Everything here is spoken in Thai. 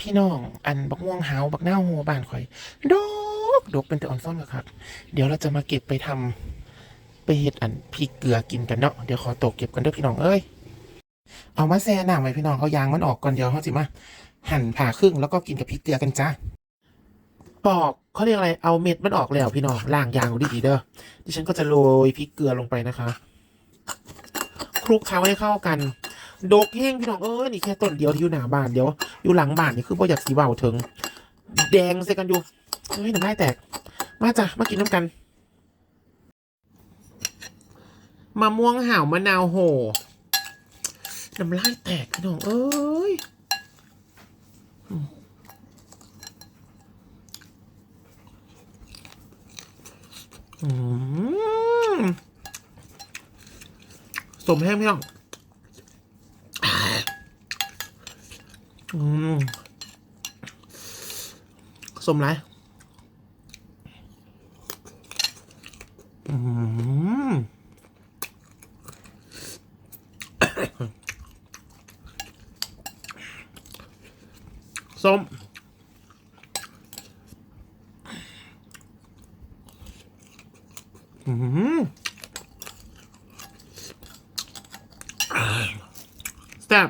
พี่น้องอันบักม่วงหาวบักหน้าโหบ้านข่อยดกดกเป็นแต่ออนซ่อนกับครับ เดี๋ยวเราจะมาเก็บไปทำไปเฮ็ดอันพริกเกลือกินกันเนาะเดี๋ยวขอตกเก็บกันด้อพี่น้องเอ้ยเอามาแซ่น้ำไว้พี่น้องเอายางมันออกก่อนเดี๋ยวเขาสิมาหั่นผ่าครึ่งแล้วก็กินกับพริกเกลือกันจ้าปอกเขาเรียกอะไรเอาเม็ดมันออกแล้วพี่น้องล้างยางดีๆเด้อดิฉันก็จะโรยพริกเกลือลงไปนะคะคลุกเคล้าให้เข้ากัน ดกแห้งพี่น้องเอ้ยนี่แค่ต้นเดียวที่อยู่หน้าบ้านเดี๋ยว อยู่หลังบ้านนี่คือพ่อยากสีเบาถึง แดงใส่กันอยู่เฮ้ยน้ำลายแตก มาจ้ะมากินน้ำกันมะม่วงห่าวมะนาวโหน้ำลายแตกพี่น้องเอ้ยสมแห้งพี่น้อง สมไรอืมส้มมแซ่บ